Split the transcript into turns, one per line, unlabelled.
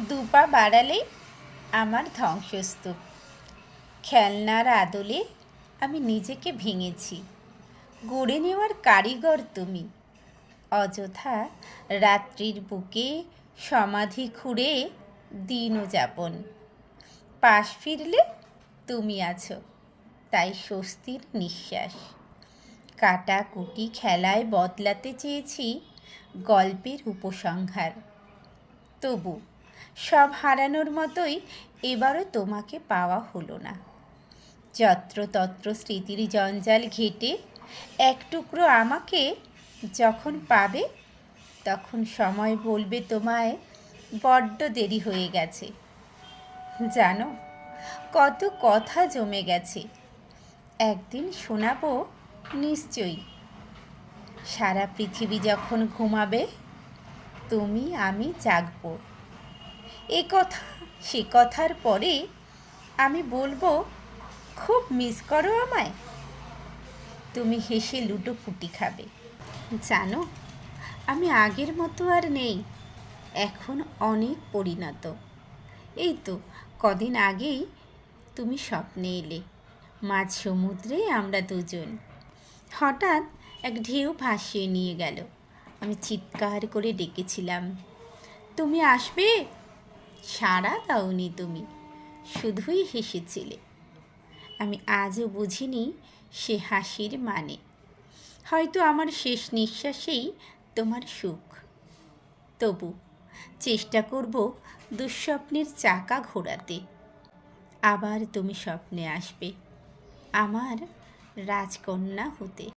দুপা বাড়ালেই আমার ধ্বংসস্তূপ। খেলনার আদলে আমি নিজেকে ভেঙেছি। গড়ে নেওয়ার কারিগর তুমি। অযথা রাত্রির বুকে সমাধি খুঁড়ে দিন যাপন। পাশ ফিরলে তুমি আছো, তাই স্বস্তির নিঃশ্বাস। কাটাকুটি খেলায় বদলাতে চেয়েছি গল্পের উপসংহার। তবু সব হারানোর মতোই এবারও তোমাকে পাওয়া হলো না। যত্রতত্র স্মৃতির জঞ্জাল ঘেটে এক টুকরো আমাকে যখন পাবে, তখন সময় বলবে তোমায়, বড্ড দেরি হয়ে গেছে। জানো, কত কথা জমে গেছে। একদিন শোনাবো নিশ্চয়ই। সারা পৃথিবী যখন ঘুমাবে, তুমি আমি জাগবো। এ কথা, সে কথার পরে আমি বলব, খুব মিস করো আমায়। তুমি হেসে লুটো ফুটি খাবে। জানো, আমি আগের মতো আর নেই, এখন অনেক পরিণত। এই তো, কদিন আগেই তুমি স্বপ্নে এলে, মাঝ সমুদ্রে আমরা দুজন। হঠাৎ এক ঢেউ ভাসিয়ে নিয়ে গেল। আমি চিৎকার করে ডেকেছিলাম, তুমি আসবে? সাড়া দাওনি তুমি, শুধুই হেসেছিলে। আমি আজও বুঝিনি সে হাসির মানে। হয়তো আমার শেষ নিঃশ্বাসেই তোমার সুখ। তবু চেষ্টা করব দুঃস্বপ্নের চাকা ঘোরাতে। আবার তুমি স্বপ্নে আসবে, আমার রাজকন্যা হতে।